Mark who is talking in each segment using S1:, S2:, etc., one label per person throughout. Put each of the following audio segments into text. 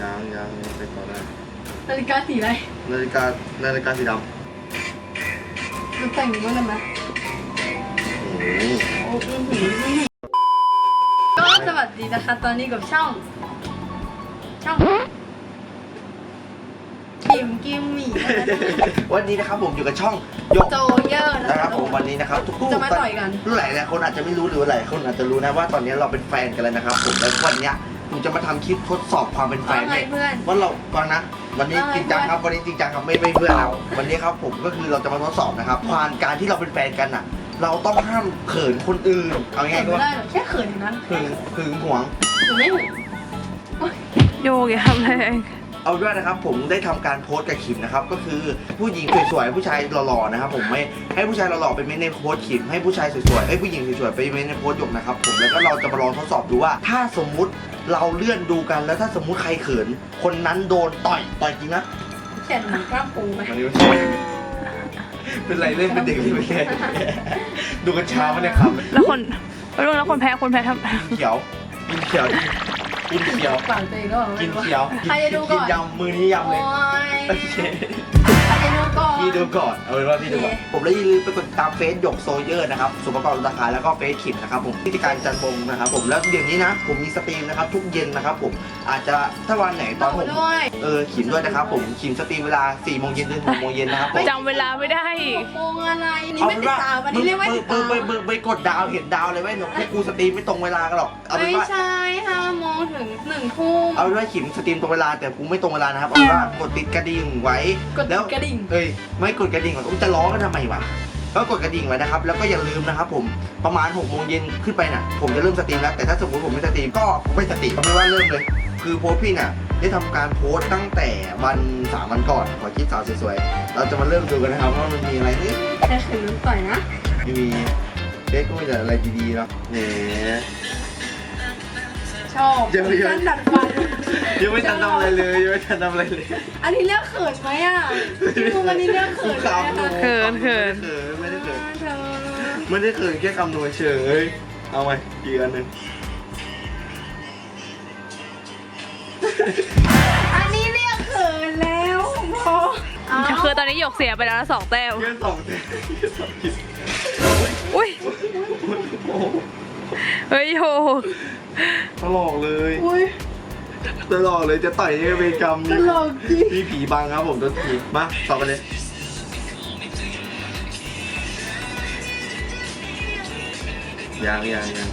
S1: ยังยังยังไปต่อได้
S2: นาฬิกาสีอะไร
S1: นาฬิกานาฬิกาสีด
S2: ดูแต่งมันได้ไหมำ
S1: โอ้โห
S2: โอ้อื้อหือก็สวัสดีนะคะ ตอนนี้กับช่อง ช่องกิมกิมหมี่นะคะ
S1: วันนี้นะครับผมอยู่กับช่องยก
S2: โจเยอร์นะ
S1: นะครับ
S2: คะ
S1: ผมวันนี้นะครับทุก
S2: จะมาต่อยกัน
S1: หลายหลายคนอาจจะไม่รู้หรือหลายคนอาจจะรู้นะว่าตอนนี้เราเป็นแฟนกันแล้วนะครับผมแล้ววันเนี้ย ผมจะมาทำคลิปทดสอบความเป็นแฟ
S2: ว่านไง
S1: เนี่ย
S2: เพื่อน
S1: ว่าเราฟังนะ วันนี้
S2: ว่าไง
S1: จริงจังครับ วันนี้จริงจังครับไม่ไม่เพื่อนเราวันนี้ครับผมก็คือเราจะมาทดสอบนะครับผ่านการที่เราเป็นแฟนกันอะ เราต้องห้ามเขินคนอื่น เอาง่ายๆก็
S2: ไม่
S1: ว่า
S2: ได้หรอกแค่เขินอย่างนั้น
S1: หึงหึงหวง
S2: หรือไม่หึง
S3: โยกอย่าทำอะไร
S1: เอาด้วยนะครับผมได้ทำการโพสต์กับขิมนะครับก็คือผู้หญิงสวยๆผู้ชายหล่อๆนะครับผมไม่ให้ผู้ชายหล่อๆไปเม้นในโพสต์ขิมให้ผู้ชายสวยๆเอ้ยผู้หญิงสวยๆไปเม้นในโพสต์หยกนะครับผมแล้วก็เราจะมาลองทดสอบดูว่า ถ้าสมมุติเราเลื่อนดูกันแล้วถ้าสมมุติใครเขิน คนนั้นโดนต่อยต่อยจริงนะ
S2: แขนหนังกล้ามปูไหม
S1: วันนี้เป็นไรเล่นเป็นเด็กที่ไม่แค่ดูกันเช้ามาเนี่ยครับ
S3: แล้วคนแล้วแล้วคนแพ้คนแพ้ทำ
S1: เขียวกินเขียว กินเขียว
S2: ปากตัวเองก็บอก
S1: กิ
S2: ไม่
S1: น
S2: รู้
S1: เขียว
S2: ใครจะดูก่อน
S1: กินยำมือนี้ยำเลย
S2: โอ้ย
S1: โอเค
S2: ใครจะดูก่อน
S1: พี่ดูก่อนเอาเป็นว่าพี่ดูก่อน
S2: โอเค
S1: ผมได้อย่าลืมไปกดติดตามเฟซหยกโซเยอร์นะครับสุปกรณ์ราคาแล้วก็เฟซขิมนะครับผมพิธีการจันบงนะครับผมแล้วเดี๋ยวนี้นะ ผมมีสตรีมนะครับทุกเย็นนะครับผม อาจจะถ้าวันไหนตอน
S2: ดู
S1: ผม
S2: ด้วย
S1: เออขิมด้วยนะครับผมขิมสตรีมเวลา4โมงเย็นถึง6โมงเย็นนะครับผม
S3: จำเวลาไม่ได้
S2: หกโมงอะไรนี่ไม่ติดตามอันนี้เรียกว่าติด
S1: เบอ
S2: ตาม
S1: ร์เบอร์เบอร์เบอร์กดดาวเห็นดาวเลยเว้ยหนูพวกกูสตรีมไม่ตรงเวลากันหรอกเอาเป็น
S2: ไม่
S1: ว่า
S2: ใช่ห้าโมงถึงหนึ่งทุ่ม
S1: เอาเป็นว่าขิมสตรีมตรงเวลาแต่กูไม่ตรงเวลานะครับเอาเป็นว่ากดติดกระดิ่งไว้
S2: กดติด
S1: แล้ว
S2: กระดิ่ง
S1: เอ้ยไม่กดกระดิ่งก่อนอุ๊ยจะร้องกันทำไมวะก็กดกระดิ่งไว้นะครับแล้วก็อย่าลืมนะครับผมประมาณ6กโมงเย็นขึ้นไปน่ะผมจะเริ่มสตรีมแล้วแต่ถ้าสมมติผมไม่สตรีมก็ไม่สตรีมไม่ว่าเริ่มเลย คือโพสต์พี่น่ะได้ทำการโพสต์ตั้งแต่วันสามวันก่อนขอคลิปสาวสวยๆ เราจะมาเริ่มดูกันนะครับว่ามันมีอะไรนี่
S2: แค่ขืนน้ำต่อยนะ
S1: ไม่มีเด็กก็มีแต่อะไรดีๆเนาะแหม
S2: ชอบ
S1: เดี๋ยวเดี๋ยว
S2: สั้นดัดฟัน
S1: ยังไม่ทันทำอะไรเลยยังไม่ทันทำอะไรเลย
S2: อันนี้เรียกเขินไหมอะพี่มุมอันนี้เรียกเขินไหม
S1: คำหนู
S2: อะ
S3: เขินเขิน
S1: ไม่ได้เขิน
S2: เธอ
S1: ไม่ได้เขินแค่คำหนูเฉยเอาไหมอีกอันหนึ่ง
S2: อันนี้เรียกเขินแล้วพอเอา
S3: คือตอนนี้หยกเสียไปแล้วนะสองแต้ม
S1: แค่สองเซนแค่สองคิด
S3: อุ้ย
S1: โอ้โห
S3: เฮ้ยโห
S1: ตลกเลย
S2: อุ้ย
S1: ตลกเลยจะต่อยยังไงเป็นกรรม
S2: ตลกจริง
S1: มีผีบังครับผมตัวทีมาต่อไปเลยยังยังยัง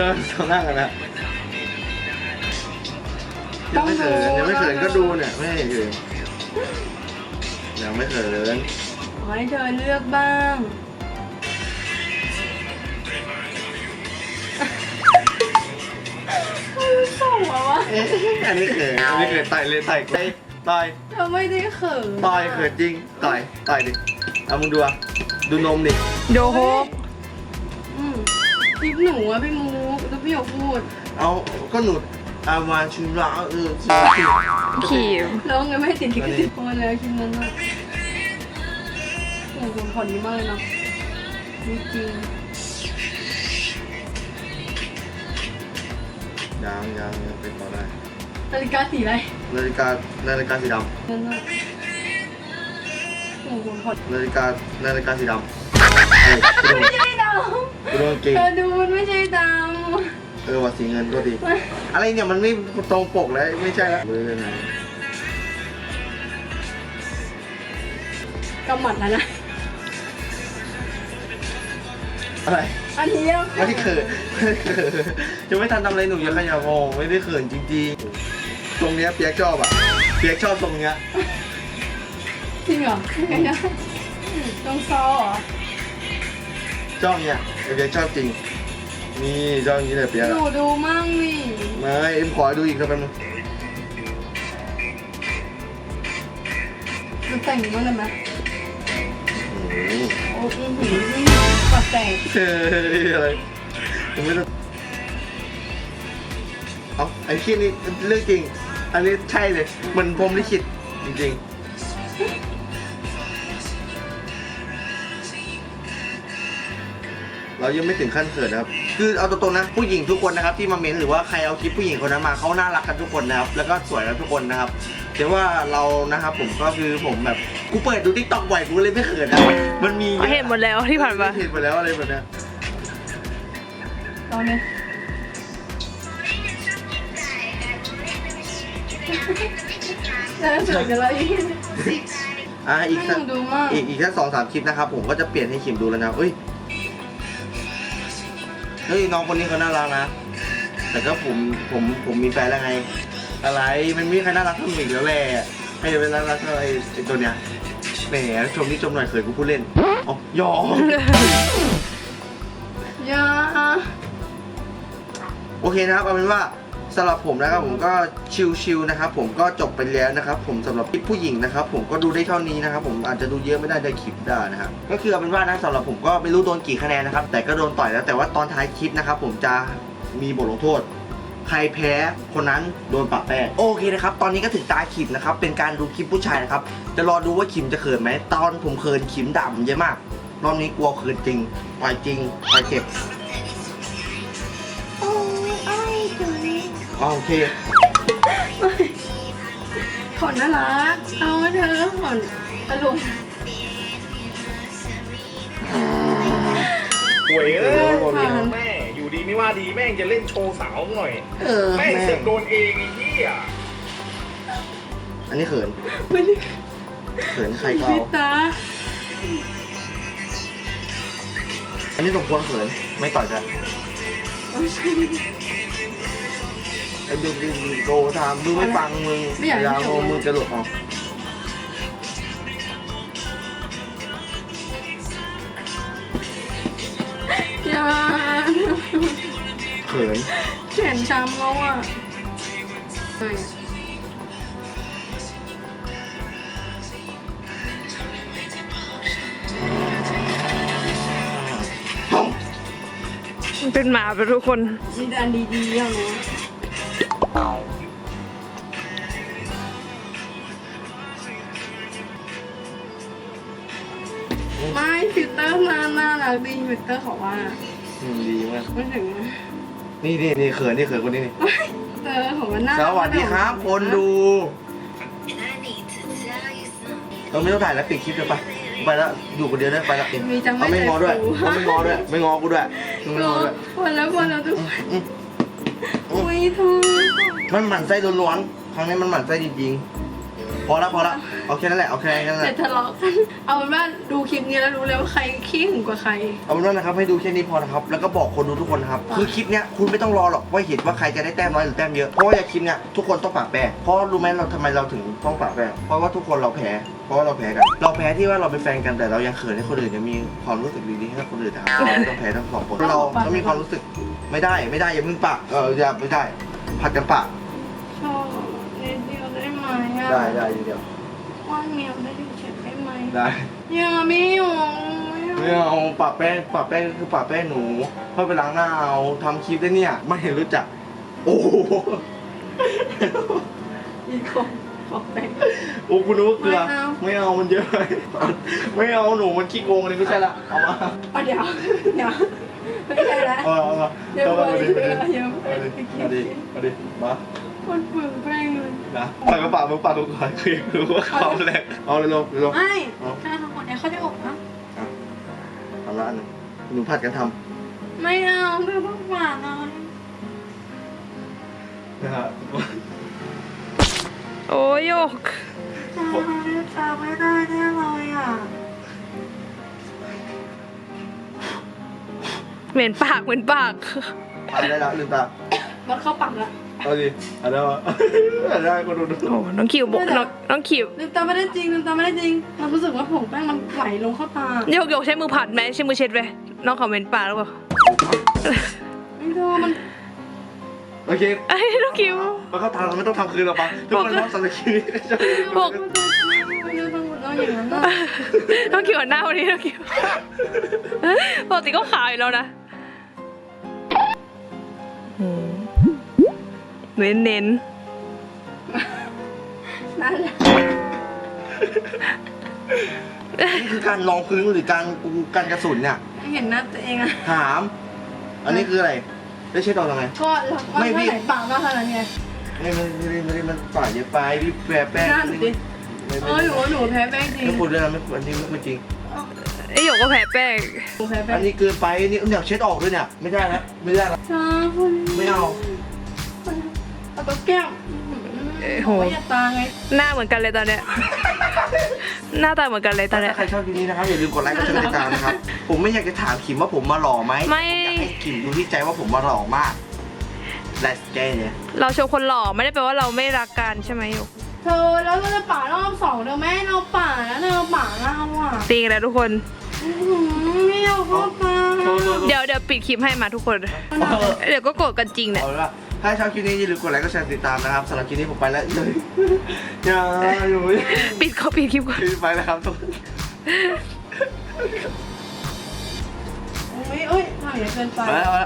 S1: เธอทำหน้ากันนะยังไม่เขินยังไม่เขินก็ดูเนี่ยไม่เขินยังไม่เขิน
S2: ขอให้เธอเลือกบ้างส่งมาวะ
S1: เอ๊ะอันนี้เขินอันนี้เขินต่อยเลยต่อยต่อยต่อย
S2: เธอไม่ได้เขิน
S1: ต่อยเขินจริงต่อยต่อยดิเอามึงดูอะดูนมดิ
S3: โดโฮก
S2: อืมคลิปหนูอะพี่มู กแล้วพี่หยกพูด
S1: เอาก็หนูอามาชุระเออชิ
S3: ขีม
S2: แล้วไงไม่ให้ติดลิขสิทธิ์พอแล้วคลิปนั้นอะโอ้โหผลดีมากเลยเนาะจริง
S1: ยังยังยังเป็นต่อได้
S2: ๆนาฬิกาสีอะไร
S1: นาฬิกานาฬิกาสีด
S2: นั่นอะโอ้โหผลำ
S1: นาฬิกานาฬิกาสีดำเอ้ยกูโดน
S2: ไม่ใช่ด
S1: กูโดนำเก่ง
S2: เธอดูมันไม่ใช่ด
S1: เออว่าสีเงินก็ดี อะไรเนี่ยมันไม่ตรงปกแล้วไม่ใช่แล้วมือไหนำ
S2: กำหมัดแล้วนะ
S1: อะไร
S2: อันนี้อะ
S1: ไม่ได้เขินไม่ได้เขินยังไม่ทันทำอะไรหนูอย่าขยับมองไม่ได้เขินจริงๆตรงเนี้ยเปียกชอบอะเปียกชอบตรงเนี้ย
S2: จริงเหรอไม่ได้ต้องซอเหรอ
S1: ชอบเนี่ยเปียกชอบจริง นี่ชอบอย่างนี้เลยเปียก
S2: ห
S1: อะ
S2: นูดูมั่งนี่
S1: มาเอ็มขอดูอีกครับแป๊บนึง
S2: ดูแต่งมันได้ไหม
S1: โอ้โห
S2: โอ้อื้อหือปัดแต่ง
S1: เฮ้ยอะไรผมไม่ต้องเอาไอ้ที่นี่เรื่องจริง อันนี้ใช่เลย มันพรหมลิขิตจริงๆ เรายังไม่ถึงขั้นเขินนะครับ คือเอาตรงๆนะผู้หญิงทุกคนนะครับที่มาเม้นหรือว่าใครเอาคลิปผู้หญิงคนนั้นมาเขาน่ารักกันทุกคนนะครับ แล้วก็สวยกันทุกคนนะครับแต่ว่าเรานะครับผมก็คือผมแบบกูเปิดดูทิกตอกบ่อยกูเลยไม่เขินนะมันมียอะ
S3: เห็นหมดแล้วที่ผ่านมา
S1: เห็นหมดแล้วอะไรแบบเนี้ย
S2: ตอนนี้แล้วเฉยกันแล้วอีก
S1: อะอีก
S2: ให้
S1: สัก
S2: หนูดูมาก
S1: อีกอีกแค่สองสามคลิปนะครับผมก็จะเปลี่ยนให้ขิมดูแล้วนะเอ้ย เฮ้ยน้องคนนี้เขาน่ารักนะ แต่ก็ผมผมผมมีแฟนแล้วไง อะไรมันไม่มีใครน่ารักเท่าหนูอีกแล้วแหละให้เป็นน่ารักเท่าไอ้ไอ้ตัวเนี้ยแหมชมนี่ชมหน่อยเคยกูพูดเล่นอ๋อยอม
S2: อยา
S1: โอเคนะครับเอาเป็นว่า สำหรับผมนะครับผมก็ชิลๆนะครับผมก็จบไปแล้วนะครับผมสำหรับคลิปผู้หญิงนะครับผมก็ดูได้เท่านี้นะครับผมอาจจะดูเยอะไม่ได้ได้คลิปได้นะครับก็คือเอาเป็นว่านะสำหรับผมก็ไม่รู้โดนกี่คะแนนนะครับแต่ก็โดนต่อยแล้วแต่ว่าตอนท้ายคลิปนะครับผมจะมีบทลงโทษใครแพ้คนนั้นโดนปรับแป้งโอเคนะครับ ตอนนี้ก็ถึงตาขิมนะครับ เป็นการดูคลิปผู้ชายนะครับ จะรอดูว่าขิมจะเขินไหม ตอนผมเขินขิมด่าผมเยอะมาก รอบนี้กลัวเขินจริง ปล่อยจริง ปล่อยเจ็บ
S2: อ๋อ
S1: โอเค
S2: ขอนน่ารัก เอาไว้เธอขอนตลก
S4: หวยเอ้ย
S2: ผ่าน
S4: แม่อยู่ดีไม่ว่าดีแม่งจะเล่นโชว์สาวหน่อย
S1: เออ
S4: แม่ง
S1: แม่
S4: เสือกโดนเองไอ้เหี้ย
S1: อันนี้เขิน
S2: ไม่ได้
S1: เขินใครก็
S2: พิ
S1: เอา
S2: ตา
S1: อันนี้สมควรเขินไม่ต่อยกัน
S2: เอาใช่
S1: ไอ้ดูดูดูโกทำดูไม่ฟังมึง
S2: ไม่อยากให้
S1: ยา
S2: จ
S1: โม
S2: บ
S1: มึงจะหลุดออก
S2: อยา
S1: เขิน
S2: แขนช้ำแล้วอะไม่
S3: เป็นหมาไปทุกคน
S2: มีแต่อันดีๆอย่างนี้ ไม่ฟิลเตอร์น่าน่ารักดีฟิลเตอร์ของว่า
S1: อืมดีมาก
S2: ไม่ถึงนะ
S1: นี่นี่นี่เขินนี่เขินคนนี้นี่
S2: เตอร์ของมันน่า
S1: สวัสดีครับคนดูเราไม่ต้องถ่ายแล้วปิดคลิปเลยไป ไปแล้วอยู่คนเดียวได้ไปแล้ว
S2: มีจัง
S1: เอาไม่งอด้วยเอาไม่งอด้วย ไม่งอกูด้วยไม่
S2: ร
S1: ง
S2: อ
S1: อด้วย
S2: วันแล้ววันแล้วทุกคน
S1: อืม
S2: อุ้ยเธอ
S1: มันหมั่นไส้ล้วนๆ ครั้งนี้มันหมั่นไส้จริงๆ พอแล้วพอแล้วเอาแค่นั้นแหละเอาแค่นั้นแห
S2: เดี๋ย
S1: ละ
S2: วทะเลาะกันเอาเป็นว่าดูคลิปนี้แล้วรู้เลยว่าใครขี้หึงกว่าใคร
S1: เอาเป็นว่านะครับให้ดูแค่นี้พอนะครับ แล้วก็บอกคนดูทุกคนนะครับ คือคลิปเนี้ยคุณไม่ต้องรอหรอกว่าเห็นว่าใครจะได้แต้มน้อยหรือแต้มเยอะ เพราะว่าอย่างคลิปเนี้ยทุกคนต้องปากแป้งเพราะรู้ไหมเราทำไมเราถึงต้องปากแป้งเพราะว่าทุกคนเราแพ้ เพราะว่าเราแพ้กัน เราแพ้ที่ว่าเราเป็นแฟนกันแต่เรายังเขินให้คนอื่นยังมีความรู้สึกดีๆให้คนอื่นนะครับเราไม่ต้องแพ้ทั้งสองคน เราต้องมีความรู้สึก ไม่ได้ไม่ได้อย่าเพิ่งปากเอออย่าไม่ได้ผัดกันปาก
S2: ชอบนิดเดียวได้ไหมอะ
S1: ได้ได้ทีเดียว
S2: ว่างเมียวได้ดูเช็ดได้ไหม
S1: ได้
S2: อย่าไม่อยู่
S1: ไม่เอาปากแป้งปากแป้งคือปากแป้งหนูค่อยไปล้างหน้าเอาทำคลิปได้เนี่ยไม่เห็นรู้จัก โอ้โห
S2: อีกคนขอบไป
S1: โอ้คุณนึกว่าเกลือ
S2: ไม่เอา
S1: ไม่เอามันเยอะไปไม่เอาหนูมันขี้โกงอันนี้ไม่ใช่ละเอามา
S2: เอาเดี๋ยวเดี๋ยว ไม่ใช่แล้ว
S1: เอามาเอามา
S2: เดี๋ยว
S1: เอามา
S2: ไป
S1: มาดิมาดิ
S2: เดี๋ยวไป
S1: มาดิ
S2: ไปกิน
S1: มาดิมาดิมา
S2: คนเปลืองแป้งเลย
S1: นะปากกระปากมึงปากกูก่อนคือรู้ว่าเขาแหละเอาเลยลงเร็ว
S2: ไม่
S1: เอา
S2: ถ้าทั้งหมดเนี่ยเขาจะอบนะ
S1: ทำละอันหนึงหนูผัดกันท
S2: ไม่เอาเธอต้องหวานนะำ
S1: นะฮะ
S3: โอ้ยโยก
S2: จำจำไม่ได้แน่เลยอะ
S3: เหม็นปากเหม็นปาก
S1: ทำได้แล้วลืมตา
S2: มันเข้าปากละ
S1: เอาดิเอันนั้นวะอันนั้นก็ดูดู
S3: โอ้น้องคิวบอกน้องน้องคิว
S2: ลืมตาไม่ได้จริงลืมตาไม่ได้จริงมันรู้สึกว่าผงแป้งมันไหลลงเข้าตา
S3: โยกโยกใช้มือผัดไหมใช้มือเช็ดไปน้องเขาเหม็นปากหรือเปล่า
S2: ไม่เธอมัน
S1: โอเค
S3: ไอ้ยน้องคิว
S1: มันเข้าทางเราไม่ต้องทำคืนหรอกปะทุกคนรับสำหรับคลิปนี้จะ
S3: บอก
S2: ไม่ได้ต้องเอาอย่างนั้นนะ
S3: น้องคิวหันหน้าวันนี้น้องคิวปกติก็ขาวอยู่แล้วนะ เน้นเน้น
S2: นั่นแหละ
S1: นี่คือการลองพื้นหรือการกูการกระสุนเนี่ย
S2: ไม่เห็นหน้าตัวเองอะ
S1: ถาม อันนี้คืออะไร ได้เช็ดออกทำไม
S2: ก็รักมาก
S1: ไม่
S2: เท่า
S1: พี่
S2: ไหร่ปากมากเท่านั้นไง
S1: ไม่ไม่ไม่ได้ไม่ได้มันป่าเยอะไปพี่แปรแป้ง
S2: นั่นดิ
S1: ไม่
S2: เอ
S1: ไม่
S2: อหนูว่าหนูแพ้แป้งจริง
S1: ไม่พูดเรื่องนั้นไม่อันนี้ไม่จริง
S3: ไอ้หยกก็แพ้แป้ง
S2: หนูแพ้แป้
S1: อั
S2: ง
S1: นนี้เกินไปอันนี้อยากเช็ดออกด้วยเนี่ย ไม่ได้แล้วไม่ได้แล้ว
S2: จ้าคุณ
S1: ไม่เอา
S2: เอาตัวแก้ม
S3: เอ้ยโห
S2: โหอย่าตาไง
S3: หน้าเหมือนกันเลยตอนเนี้ย หน้าตาเหมือนกันเลยตอนเนี้
S1: ถ้าย ใครชอบคลิปนี้นะครับอย่าลืมกดไลค์กดแชร์กดติดตามนะครับ ผมไม่อยากจะถามขิมว่าผมมาหล่อไหม
S3: ไม่
S1: ผมอยากให้ขิมดูที่ใจว่าผมมาหล่อมากแต่แกเนี่ย
S3: เราชมคนหล่อไม่ได้แปลว่าเราไม่รักกันใช่ไหมหยก
S2: เธอแล้วเราจะป่ารอบสองเดี๋ยวแม่เราป่าแล้วเราป่าเราอะ
S3: ตีกันแล้วทุกคน
S2: อื้อหือไม่เอาเข้าตา
S3: เดี๋ยวเดี๋ยวปิดคลิปให้มาทุกคน เดี๋ยวก็โกรธกันจริงเนี่ย
S1: เอาเป็นว่า ถ้าชอบคลิปนี้อย่าลืมกดไลค์กดแชร์ติดตามนะครับสำหรับคลิปนี้ผมไปแล้วเลยอย่าอยู่
S3: ปิดเขาปิดคลิปก่อน
S1: ไปแล้วครับทุกคน
S2: โอ้ยเอ้ยทำอย่างนี้เกินไป
S1: ไปแล้วไปแล้ว